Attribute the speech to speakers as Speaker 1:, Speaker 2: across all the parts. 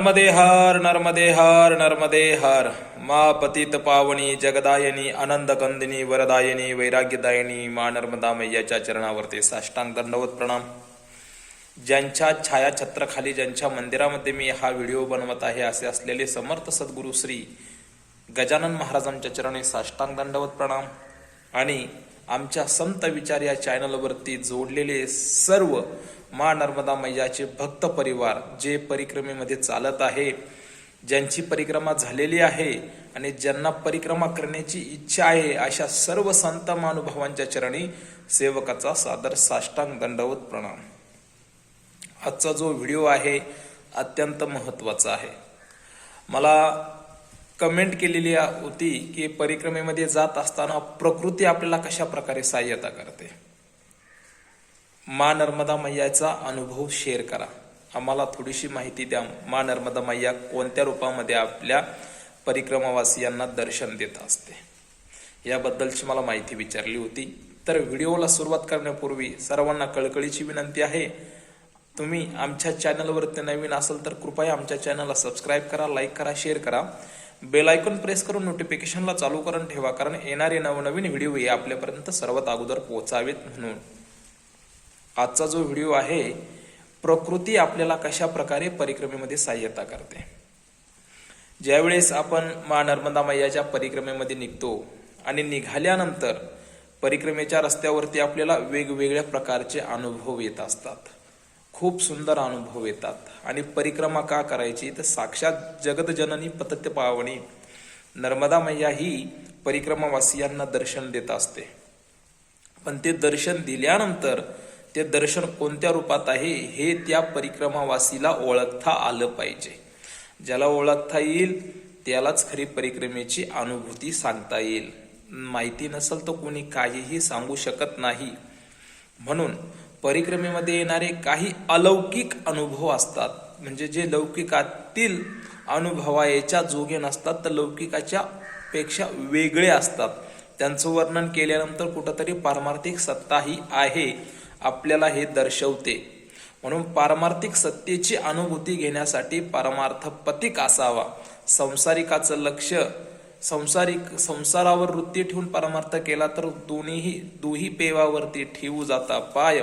Speaker 1: नर्मदे हर नर्मदे हर नर्मदे हर। मा पतित पावनी जगदायनी आनंद कंदिनी वरदायनी वैराग्यदायनी मा नर्मदा मैयाच्या चरणावरती साष्टांग दंडवत प्रणाम। ज्यांच्या छायाछत्राखाली ज्यांच्या मंदिरामध्ये मी हा व्हिडिओ बनवत आहे असे असलेले समर्थ सद्गुरू श्री गजानन महाराजांच्या चरणी साष्टांग दंडवत प्रणाम। आणि आमच्या संत विचार या चॅनलवरती जोडलेले सर्व मा नर्मदा मैयाचे भक्त परिवार जे परिक्रमेमध्ये चालत आहे ज्यांची परिक्रमा झालेली आहे आणि ज्यांना परिक्रमा करण्याची इच्छा आहे अशा सर्व संत महानुभावांच्या चरणी सेवकाचा सादर साष्टांग दंडवत प्रणाम. आजचा जो व्हिडिओ आहे अत्यंत महत्त्वाचा आहे. मला कमेंट केलेली होती की परिक्रमेमध्ये जात असताना प्रकृती आपल्याला कशा प्रकारे सहाय्यता करते? मा नर्मदा मैयाचा अनुभव शेअर करा. आम्हाला थोडीशी माहिती द्या. मा नर्मदा मैया कोणत्या रूपामध्ये आपल्या परिक्रमावासियांना दर्शन देत असते? याबद्दलची मला माहिती विचारली होती. तर व्हिडिओला सुरुवात करण्यापूर्वी सर्वांना कळकळीची विनंती आहे. तुम्ही आमच्या चॅनलवरती नवीन असाल तर कृपया आमच्या चॅनलला सबस्क्राईब करा लाईक करा शेअर करा. बेल आयकॉन प्रेस करून नोटिफिकेशनला चालू करून ठेवा कारण येणारे नवनवीन व्हिडिओ हे आपल्यापर्यंत सर्वात अगोदर पोहोचावेत म्हणून. आजचा जो व्हिडिओ आहे प्रकृती आपल्याला कशा प्रकारे परिक्रमेमध्ये सहाय्यता करते? ज्यावेळेस आपण मा नर्मदा मैयाच्या परिक्रमेमध्ये निघतो आणि निघाल्यानंतर परिक्रमेच्या रस्त्यावरती आपल्याला वेगवेगळ्या प्रकारचे अनुभव येत असतात. खूप सुंदर अनुभव येतात. आणि परिक्रमा का करायची? तर साक्षात जगदजननी पतत्य पावणी नर्मदा मैया ही परिक्रमावासियांना दर्शन देत असते. पण ते दर्शन दिल्यानंतर ते दर्शन कोणत्या रूपात आहे? हे त्या परिक्रमावासीला ओळखता आलं पाहिजे. ज्याला ओळखता येईल त्यालाच खरी परिक्रमेची अनुभूती सांगता येईल. माहिती नसेल तर कोणी काहीही सांगू शकत नाही. म्हणून परिक्रमेमध्ये येणारे काही अलौकिक अनुभव असतात. म्हणजे जे लौकिकातील अनुभवायच्या जोगे नसतात तर लौकिकाच्या पेक्षा वेगळे असतात. त्यांचं वर्णन केल्यानंतर कुठंतरी पारमार्थिक सत्ता ही आहे आपल्याला हे दर्शवते. म्हणून पारमार्थिक सत्तेची अनुभूती घेण्यासाठी पारमार्थ पतिक असावा. संसारिकाचं लक्ष संसारिक संसारावर वृत्ती ठेवून परमार्थ केला तर दोन्हीही दुही पेवावरती ठेवू जाता पाय.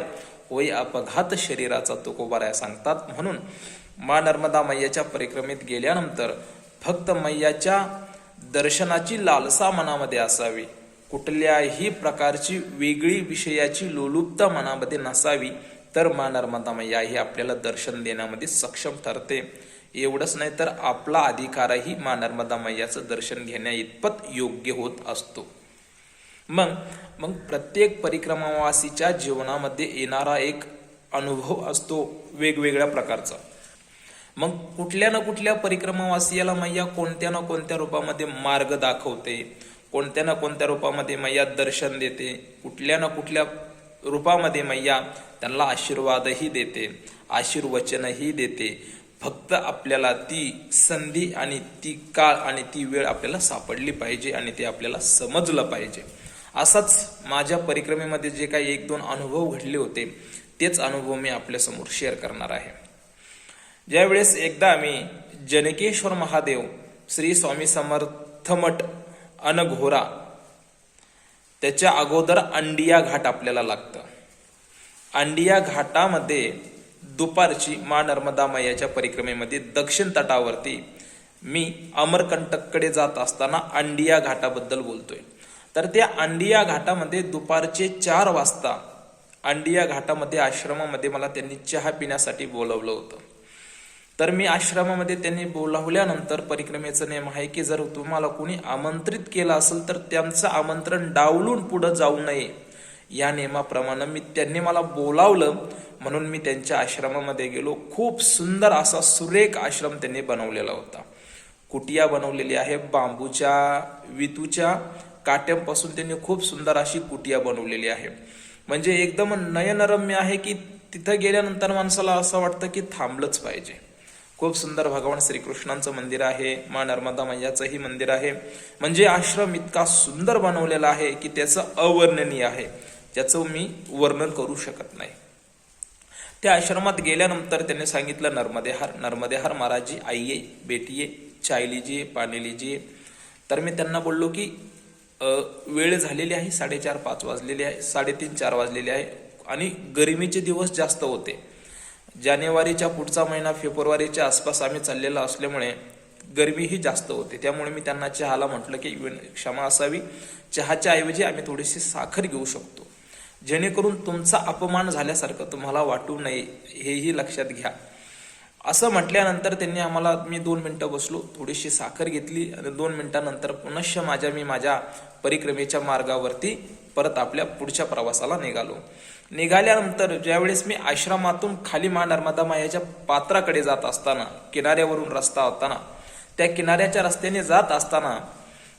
Speaker 1: होय अपघात शरीराचा तुकोबाऱ्या सांगतात. म्हणून मा नर्मदा मैयाच्या परिक्रमेत गेल्यानंतर फक्त मैयाच्या दर्शनाची लालसा मनामध्ये असावी. कुठल्याही प्रकारची वेगळी विषयाची लोलुपता मनामध्ये नसावी तर मा नर्मदा मैया ही आपल्याला दर्शन देण्यामध्ये सक्षम ठरते. एवढंच नाही तर आपला अधिकारही मा नर्मदा मैयाचं दर्शन घेण्या इतपत योग्य होत असतो. मग मग प्रत्येक परिक्रमावासीच्या जीवनामध्ये येणारा एक अनुभव असतो वेगवेगळ्या प्रकारचा. मग कुठल्या ना कुठल्या परिक्रमावासियाला मैया कोणत्या ना कोणत्या रूपामध्ये मार्ग दाखवते कोणत्या ना कोणत्या रूपामध्ये मैया दर्शन देते कुठल्या ना कुठल्या रूपामध्ये मैया त्यांना आशीर्वादही देते आशीर्वचनही देते फक्त आपल्याला ती संधी आणि ती काळ आणि ती वेळ आपल्याला सापडली पाहिजे आणि ते आपल्याला समजलं पाहिजे. असाच माझ्या परिक्रमेमध्ये जे काही एक दोन अनुभव घडले होते तेच अनुभव मी आपल्यासमोर शेअर करणार आहे. ज्यावेळेस एकदा मी जनकेश्वर महादेव श्री स्वामी समर्थ मठ अनघोरा त्याच्या अगोदर अंडिया घाट आपल्याला लागतं. अंडिया घाटामध्ये दुपारची मा नर्मदा मैयाच्या परिक्रमेमध्ये दक्षिण तटावरती मी अमरकंटककडे जात असताना अंडिया घाटाबद्दल बोलतोय. तर त्या अंडिया घाटामध्ये दुपारचे चार वाजता अंडिया घाटामध्ये आश्रमामध्ये मला त्यांनी चहा पिण्यासाठी बोलवलं होतं. तर मी आश्रमामध्ये त्यांनी बोलावल्यानंतर परिक्रमेचं नियम आहे की जर तुम्हाला कोणी आमंत्रित केलं असेल तर त्यांचं आमंत्रण डावलून पुढं जाऊ नये. या नियमाप्रमाणे मी त्यांनी मला बोलावलं. म्हणून मी त्यांच्या आश्रमामध्ये गेलो. खूप सुंदर असा सुरेख आश्रम त्यांनी बनवलेला होता. कुटिया बनवलेली आहे बांबूच्या वितूच्या काट्यांपासून त्यांनी खूप सुंदर अशी कुटिया बनवलेली आहे. म्हणजे एकदम नयनरम्य आहे की तिथं गेल्यानंतर माणसाला असं वाटतं की थांबलंच पाहिजे. खूप सुंदर भगवान श्रीकृष्णांचं मंदिर आहे मा नर्मदा मैयाचंही मंदिर आहे. म्हणजे आश्रम इतका सुंदर बनवलेला आहे की त्याचं अवर्णनीय आहे. ज्याचं मी वर्णन करू शकत नाही. त्या आश्रमात गेल्यानंतर त्यांनी सांगितलं नर्मदेहार नर्मदेहार महाराजी आइये बेटिये चाय लीजिए पाणी लीजिए तर मी त्यांना बोललो की वेळ झालेली आहे साडेचार पाच वाजलेली आहे साडेतीन चार वाजलेली आहे आणि गरमीचे दिवस जास्त होते. जानेवारीच्या पुढचा महिना फेब्रुवारीच्या आसपास आम्ही चाललेला असल्यामुळे गरमीही जास्त होते. त्यामुळे मी त्यांना चहाला म्हटलं की विन- क्षमा असावी. चहाच्या ऐवजी आम्ही थोडीशी साखर घेऊ शकतो. जेणेकरून तुमचा अपमान झाल्यासारखं तुम्हाला वाटू नये हेही लक्षात घ्या. असं म्हटल्यानंतर त्यांनी आम्हाला मी दोन मिनटं बसलो थोडीशी साखर घेतली आणि दोन मिनटानंतर पुनश्च माझ्या मी माझ्या परिक्रमेच्या मार्गावरती परत आपल्या पुढच्या प्रवासाला निघालो. निघाल्यानंतर ज्यावेळेस मी आश्रमातून खाली मा नर्मदा मायाच्या पात्राकडे जात असताना किनाऱ्यावरून रस्ता होताना त्या किनाऱ्याच्या रस्त्याने जात असताना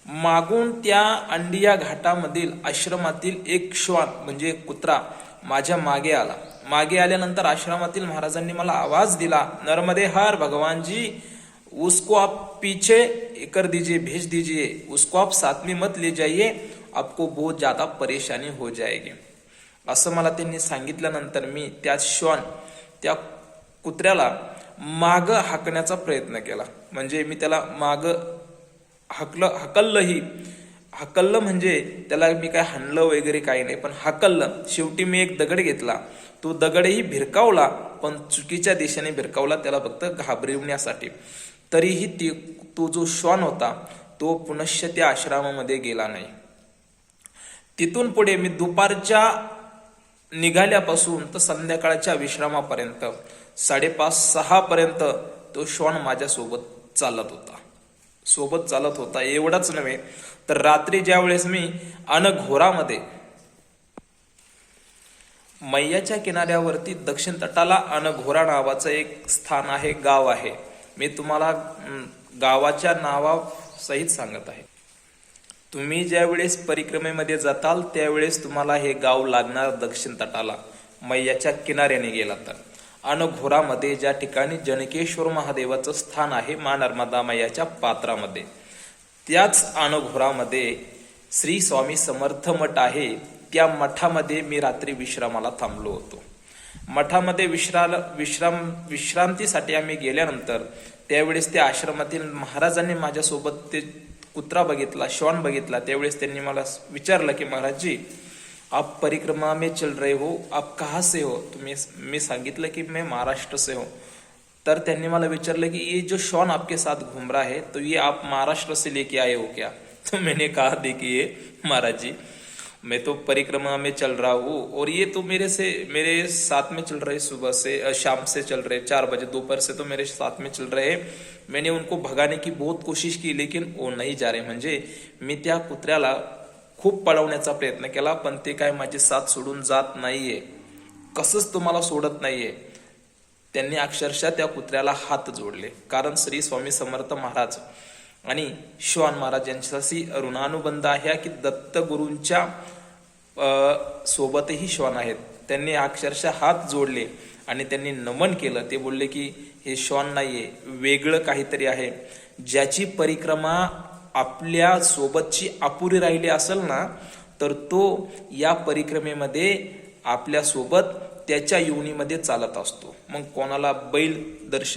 Speaker 1: मागून त्या अंडिया घाटामधील आश्रमातील एक श्वान म्हणजे कुत्रा माझ्या मागे आला. मागे आल्यानंतर आश्रमातील महाराजांनी मला आवाज दिला नर्मदे हर भगवानजी उसको आप पीछे कर दीजिए भेज दीजिए उसको आप साथ में मत ले जाइए आपको बहुत ज्यादा परेशानी हो जाएगी. असं मला त्यांनी सांगितल्यानंतर मी त्या श्वान त्या कुत्र्याला माग हाकण्याचा प्रयत्न केला. म्हणजे मी त्याला माग हकलं हकललंही. हकललं म्हणजे त्याला मी काय हाणलं वगैरे काही नाही पण हकललं. शेवटी मी एक दगड घेतला. तो दगडही भिरकावला पण चुकीच्या दिशेने भिरकावला त्याला फक्त घाबरवण्यासाठी. तरीही ती तो जो श्वान होता तो पुनश्च त्या आश्रमामध्ये गेला नाही. तिथून पुढे मी दुपारच्या निघाल्यापासून तर संध्याकाळच्या विश्रामापर्यंत साडेपाच सहापर्यंत तो श्वान माझ्यासोबत चालत होता. सोबत चालत होता एवढंच नव्हे तर रात्री ज्या वेळेस मी अनघोरामध्ये मैयाच्या किनाऱ्यावरती दक्षिण तटाला अनघोरा नावाचं एक स्थान आहे गाव आहे. मी तुम्हाला गावाच्या नावासहित सांगत आहे. तुम्ही ज्या वेळेस परिक्रमेमध्ये जाताल त्यावेळेस तुम्हाला हे गाव लागणार दक्षिण तटाला मैयाच्या किनाऱ्याने गेला तर अनघोरामध्ये ज्या ठिकाणी जनकेश्वर महादेवाचं स्थान आहे मा नर्मदा मैयाच्या पात्रामध्ये. त्याच अनघोरामध्ये श्री स्वामी समर्थ मठ आहे त्या मठामध्ये मी रात्री विश्रामाला थांबलो होतो. मठामध्ये विश्राल विश्राम विश्रांतीसाठी आम्ही गेल्यानंतर त्यावेळेस त्या आश्रमातील महाराजांनी माझ्यासोबत ते कुत्रा बघितला श्वान बघितला त्यावेळेस त्यांनी मला विचारलं की महाराजजी आप परिक्रमा में चल रहे हो, आप कहाँ से हो? तुम्ही मी सांगितलं की मैं महाराष्ट्र से हो। तर त्यांनी मला विचारलं की ये जो श्वान आपके साथ घूम रहा है तो ये आप महाराष्ट्र से लेके आए हो क्या? तो मैंने कहा, देखिए, महाराज जी मैं तो परिक्रमा में चल रहा हूँ, और ये तो मेरे से, मेरे साथ में चल रहे सुबह से शाम से चल रहे, चार बजे दोपहर से तो मेरे साथ में चल रहे मैंने उनको भगाने की बहुत कोशिश की, लेकिन वो नहीं जा रहे। म्हणजे मी त्या कुत्र्याला खूप पळवण्याचा प्रयत्न केला पण ते काय माझी साथ सोडून जात नाहीये. कसंच तुम्हाला सोडत नाहीये. त्यांनी अक्षरशः त्या कुत्र्याला हात जोडले. कारण श्री स्वामी समर्थ महाराज आणि श्वान महाराज यांच्याशी ऋणानुबंध आहे की दत्तगुरूंच्या सोबतही श्वान आहेत. त्यांनी अक्षरशः हात जोडले आणि त्यांनी नमन केलं. ते बोलले की हे श्वान नाहीये. वेगळं काहीतरी आहे. ज्याची परिक्रमा आपल्या सोबतची अपुरी राहिली असेल ना तर तो या परिक्रमेमध्ये आपल्यासोबत त्याच्या योनीमध्ये चालत असतो. मग कोणाला बैल दर्श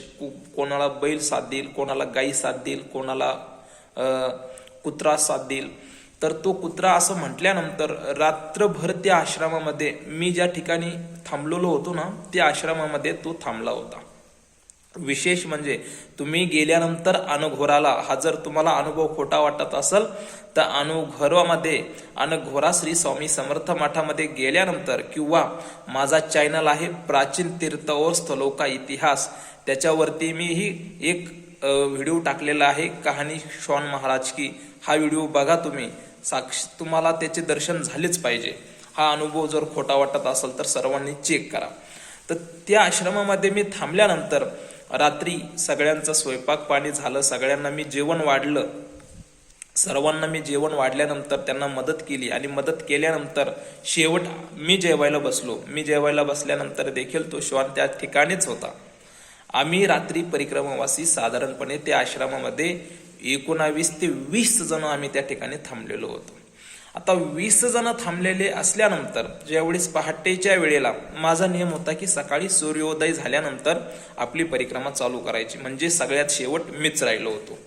Speaker 1: कोणाला बैल साथ देईल कोणाला गाई साथ देईल कोणाला कुत्रा साथ देईल तर तो कुत्रा असं म्हटल्यानंतर रात्रभर त्या आश्रमामध्ये मी ज्या ठिकाणी थांबलेलो होतो ना त्या आश्रमामध्ये तो थांबला होता. विशेष म्हणजे तुम्ही गेल्यानंतर अनुघोराला हा जर तुम्हाला अनुभव खोटा वाटत असेल तर अनुभवामध्ये अनुघोरा श्री स्वामी समर्थ मठामध्ये गेल्यानंतर किंवा माझा चॅनल आहे प्राचीन तीर्थ स्थलोका इतिहास त्याच्यावरती मी ही एक व्हिडिओ टाकलेला आहे कहाणी श्वान महाराज की. हा व्हिडिओ बघा तुम्ही. साक्ष तुम्हाला त्याचे दर्शन झालेच पाहिजे. हा अनुभव जर खोटा वाटत असेल तर सर्वांनी चेक करा. तर त्या आश्रमामध्ये मी थांबल्यानंतर रात्री सगळ्यांचं स्वयंपाक पाणी झालं सगळ्यांना मी जेवण वाढलं. सर्वांना मी जेवण वाढल्यानंतर त्यांना मदत केली आणि मदत केल्यानंतर शेवट मी जेवायला बसलो. मी जेवायला बसल्यानंतर देखील तो श्वान त्या ठिकाणीच होता. आम्ही रात्री परिक्रमावासी साधारणपणे त्या आश्रमामध्ये एकोणावीस ते वीस जण आम्ही त्या ठिकाणी थांबलेलो होतो. आता वीस जण थांबलेले असल्यानंतर ज्यावेळेस पहाटेच्या वेळेला माझा नियम होता की सकाळी सूर्योदय झाल्यानंतर आपली परिक्रमा चालू करायची. म्हणजे सगळ्यात शेवट मीच राहिलो होतो.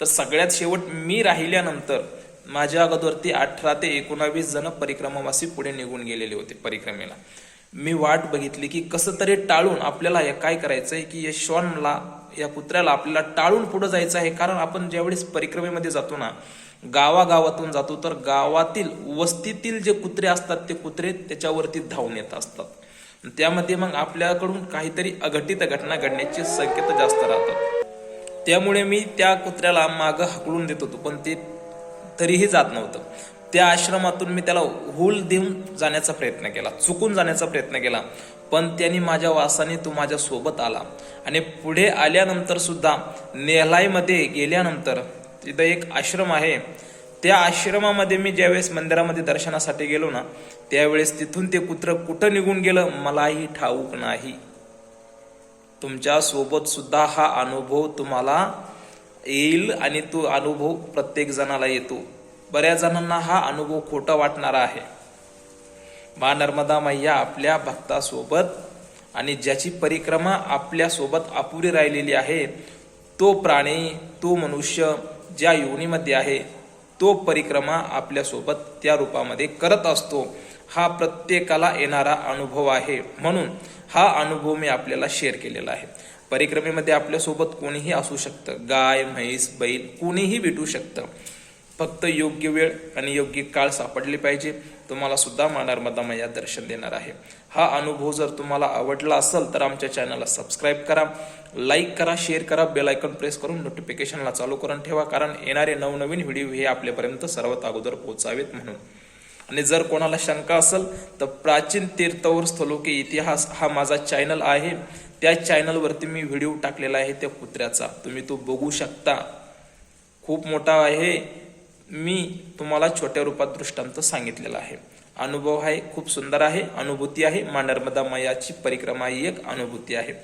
Speaker 1: तर सगळ्यात शेवट मी राहिल्यानंतर माझ्या अगोदरती अठरा ते एकोणावीस जण परिक्रमावासी पुढे निघून गेलेले होते परिक्रमेला. मी वाट बघितली की कसं तरी टाळून आपल्याला हे काय करायचंय की या श्वानला या पुत्र्याला आपल्याला टाळून पुढे जायचं आहे. कारण आपण ज्यावेळेस परिक्रमेमध्ये जातो ना गावागावातून जातो तर गावातील वस्तीतील जे कुत्रे असतात ते कुत्रे त्याच्यावरती धावून येत असतात. त्यामध्ये मग आपल्याकडून काहीतरी अघटित घटना घडण्याची संकेत जास्त राहतात. त्यामुळे मी त्या कुत्र्याला मागं हकलून देत होतो पण ते तरीही जात नव्हतं. त्या आश्रमातून मी त्याला हूल देऊन जाण्याचा प्रयत्न केला चुकून जाण्याचा प्रयत्न केला. पण त्यांनी माझ्या वासाने तो माझ्या सोबत आला. आणि पुढे आल्यानंतर सुद्धा नेहलाईमध्ये गेल्यानंतर तिथं एक आश्रम आहे. त्या आश्रमामध्ये मी ज्यावेळेस मंदिरामध्ये दर्शनासाठी गेलो ना त्यावेळेस तिथून ते कुत्र कुठं निघून गेलं मलाही ठाऊक नाही. तुमच्यासोबत सुद्धा हा अनुभव तुम्हाला येईल आणि तो अनुभव प्रत्येक जणाला येतो. बऱ्याच जणांना हा अनुभव खोटा वाटणारा आहे. मा नर्मदा मैया आपल्या भक्तासोबत आणि ज्याची परिक्रमा आपल्यासोबत अपुरी राहिलेली आहे तो प्राणी तो मनुष्य ज्या योनीमध्ये आहे तो परिक्रमा आपल्यासोबत त्या रूपामध्ये करत असतो. हा प्रत्येकाला येणारा अनुभव आहे. म्हणून हा अनुभव मी आपल्याला शेअर केलेला आहे. परिक्रमेमध्ये आपल्यासोबत कोणीही असू शकतं. गाय म्हैस बैल कोणीही भेटू शकतं. फक्त योग्य वेळ आणि योग्य काळ सापडले पाहिजे. तुम्हाला सुद्धा मानार नर्मदा मैया दर्शन देणार आहे. हा अनुभव जर तुम्हाला आवडला असेल तर आमच्या चॅनलला सबस्क्राईब करा लाईक करा शेअर करा बेल आयकॉन प्रेस करून नोटिफिकेशनला चालू करून ठेवा कारण येणारे नवनवीन व्हिडिओ हे आपल्यापर्यंत सर्वात अगोदर पोहोचावेत म्हणून. आणि जर कोणाला शंका असेल तर प्राचीन तीर्थवर स्थलोके इतिहास हा माझा चॅनल आहे. त्या चॅनलवरती मी व्हिडिओ टाकलेला आहे त्या कुत्र्याचा. तुम्ही तो बघू शकता. खूप मोठा आहे. मी तुम्हाला छोट्या रूपात दृष्टांत सांगितलेला आहे. अनुभव आहे खूप सुंदर आहे अनुभूती आहे. मा नर्मदा मयाची परिक्रमा ही एक अनुभूती आहे.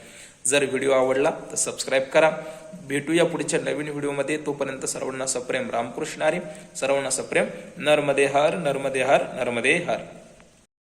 Speaker 1: जर व्हिडिओ आवडला तर सबस्क्राईब करा. भेटूया पुढच्या नवीन व्हिडिओमध्ये. तोपर्यंत सर्वांना सप्रेम. रामकृष्ण हरी. सर्वांना सप्रेम. नर्मदे हर नर्मदे हर नर्मदे हर.